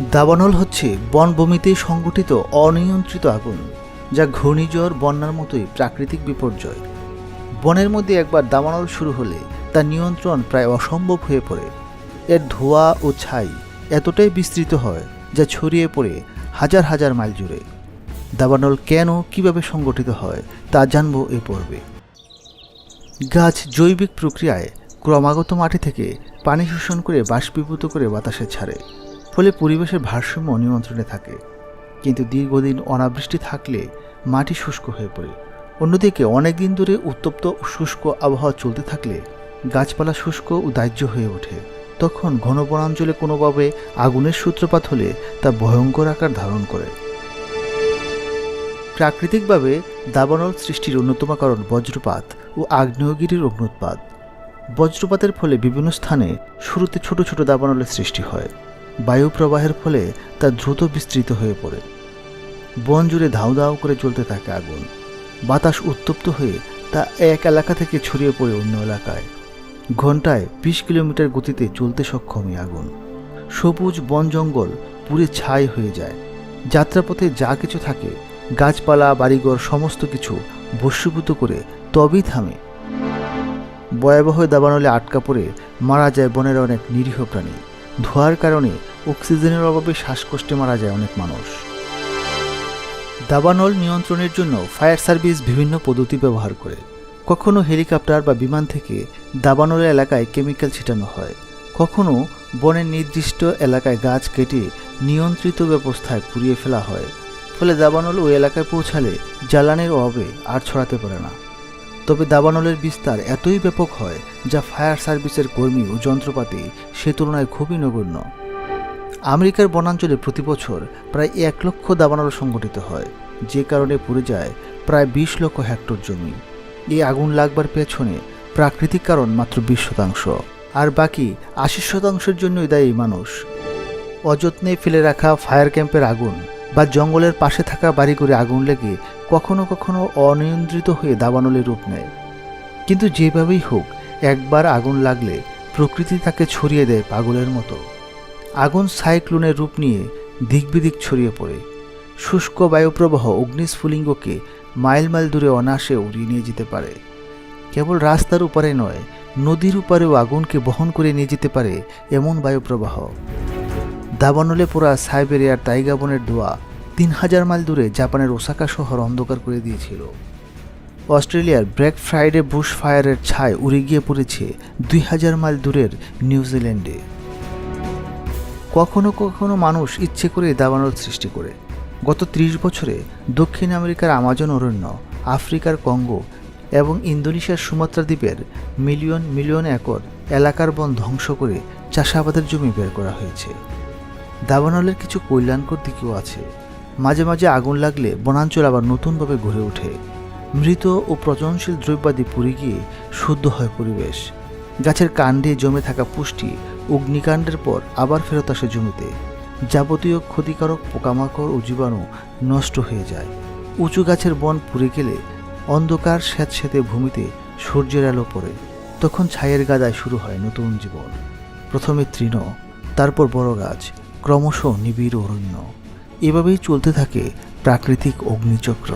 দাবানল হচ্ছে বনভূমিতে সংগঠিত অনিয়ন্ত্রিত আগুন, যা ঘূর্ণিঝড়, বন্যার মতোই প্রাকৃতিক বিপর্যয়। বনের মধ্যে একবার দাবানল শুরু হলে তা নিয়ন্ত্রণ প্রায় অসম্ভব হয়ে পড়ে। এর ধোঁয়া ও ছাই এতটাই বিস্তৃত হয় যা ছড়িয়ে পড়ে হাজার হাজার মাইল জুড়ে। দাবানল কেন, কীভাবে সংগঠিত হয়, তা জানব এ পর্বে। গাছ জৈবিক প্রক্রিয়ায় ক্রমাগত মাটি থেকে পানি শোষণ করে বাষ্পীভূত করে বাতাসে ছাড়ে। ফলে পরিবেশের ভারসাম্য নিয়ন্ত্রণে থাকে। কিন্তু দীর্ঘদিন অনাবৃষ্টি থাকলে মাটি শুষ্ক হয়ে পড়ে। অন্যদিকে অনেক দিন ধরে উত্তপ্ত শুষ্ক আবহাওয়া চলতে থাকলে গাছপালা শুষ্ক ও দাহ্য হয়ে ওঠে। তখন ঘন বনাঞ্চলে কোনোভাবে আগুনের সূত্রপাত হলে তা ভয়ঙ্কর আকার ধারণ করে। প্রাকৃতিকভাবে দাবানল সৃষ্টির অন্যতম কারণ বজ্রপাত ও আগ্নেয়গিরির অগ্নুৎপাত বজ্রপাতের ফলে বিভিন্ন স্থানে শুরুতে ছোট ছোট দাবানলের সৃষ্টি হয়। বায়ু প্রবাহের ফলে তা দ্রুত বিস্তৃত হয়ে পড়ে। বন জুড়ে ধাউ ধাউ করে চলতে থাকে আগুন। বাতাস উত্তপ্ত হয়ে তা এক এলাকা থেকে ছড়িয়ে পড়ে অন্য এলাকায়। ঘন্টায় বিশ কিলোমিটার গতিতে চলতে সক্ষম এই আগুন। সবুজ বন জঙ্গল পুড়ে ছাই হয়ে যায়। যাত্রাপথে যা কিছু থাকে, গাছপালা, বাড়িঘর, সমস্ত কিছু বস্যভূত করে তবেই থামে। ভয়াবহ দাবানলে আটকা পড়ে মারা যায় বনের অনেক নিরীহ প্রাণী। ধোঁয়ার কারণে অক্সিজেনের অভাবে শ্বাসকষ্টে মারা যায় অনেক মানুষ। দাবানল নিয়ন্ত্রণের জন্য ফায়ার সার্ভিস বিভিন্ন পদ্ধতি ব্যবহার করে। কখনো হেলিকপ্টার বা বিমান থেকে দাবানল এলাকায় কেমিক্যাল ছিটানো হয়। কখনো বনের নির্দিষ্ট এলাকায় গাছ কেটে নিয়ন্ত্রিত ব্যবস্থায় পুড়িয়ে ফেলা হয়। ফলে দাবানল ওই এলাকায় পৌঁছালে জ্বালানির অভাবে আর ছড়াতে পারে না। তবে দাবানলের বিস্তার এতই ব্যাপক হয় যা ফায়ার সার্ভিসের কর্মী ও যন্ত্রপাতি সে তুলনায় খুবই নগণ্য। আমেরিকার বনাঞ্চলে প্রতি বছর প্রায় এক লক্ষ দাবানল সংগঠিত হয়, যে কারণে পুড়ে যায় প্রায় বিশ লক্ষ হেক্টর জমি। এই আগুন লাগবার পেছনে প্রাকৃতিক কারণ মাত্র বিশ শতাংশ, আর বাকি আশি শতাংশের জন্যই দায়ী মানুষ। অযত্নে ফেলে রাখা ফায়ার ক্যাম্পের আগুন বা জঙ্গলের পাশে থাকা বাড়িঘরে আগুন লেগে কখনো কখনো অনিয়ন্ত্রিত হয়ে দাবানলে রূপ নেয়। কিন্তু যেভাবেই হোক, একবার আগুন লাগলে প্রকৃতি তাকে ছড়িয়ে দেয় পাগলের মতো। আগুন সাইক্লোনের রূপ নিয়ে দিকবিদিক ছড়িয়ে পড়ে। শুষ্ক বায়ুপ্রবাহ অগ্নিস্ফুলিঙ্গকে মাইল মাইল দূরে অনায়াসে উড়িয়ে নিয়ে যেতে পারে। কেবল রাস্তার উপরে নয়, নদীর উপরেও আগুনকে বহন করে নিয়ে যেতে পারে এমন বায়ুপ্রবাহ। দাবানলে পোড়া সাইবেরিয়ার তাইগা বনের ধোয়া তিন হাজার মাইল দূরে জাপানের ওসাকা শহর অন্ধকার করে দিয়েছিল। অস্ট্রেলিয়ার ব্ল্যাক ফ্রাইডে বুশ ফায়ারের ছায় উড়ে গিয়ে পড়েছে দুই হাজার মাইল দূরের নিউজিল্যান্ডে। কখনো কখনো মানুষ ইচ্ছে করে দাবানল সৃষ্টি করে। গত ত্রিশ বছরে দক্ষিণ আমেরিকার আমাজন অরণ্য, আফ্রিকার কঙ্গো এবং ইন্দোনেশিয়ার সুমাত্রা দ্বীপের মিলিয়ন মিলিয়ন একর এলাকার বন ধ্বংস করে চাষাবাদের জমি বের করা হয়েছে। দাবানলের কিছু কল্যাণকর দিকও আছে। মাঝে মাঝে আগুন লাগলে বনাঞ্চল আবার নতুনভাবে গড়ে ওঠে। মৃত ও প্রচনশীল দ্রব্যাদি পুড়ে গিয়ে শুদ্ধ হয় পরিবেশ। গাছের কাণ্ডে জমে থাকা পুষ্টি অগ্নিকাণ্ডের পর আবার ফেরত আসে জমিতে। যাবতীয় ক্ষতিকারক পোকামাকড় ও জীবাণু নষ্ট হয়ে যায়। উঁচু গাছের বন পুড়ে গেলে অন্ধকার স্যাঁতস্যাঁতে ভূমিতে সূর্যের আলো পড়ে। তখন ছায়ের গাদায় শুরু হয় নতুন জীবন। প্রথমে তৃণ, তারপর বড় গাছ, ক্রমশ নিবিড় অরণ্য। এভাবেই চলতে থাকে প্রাকৃতিক অগ্নিচক্র।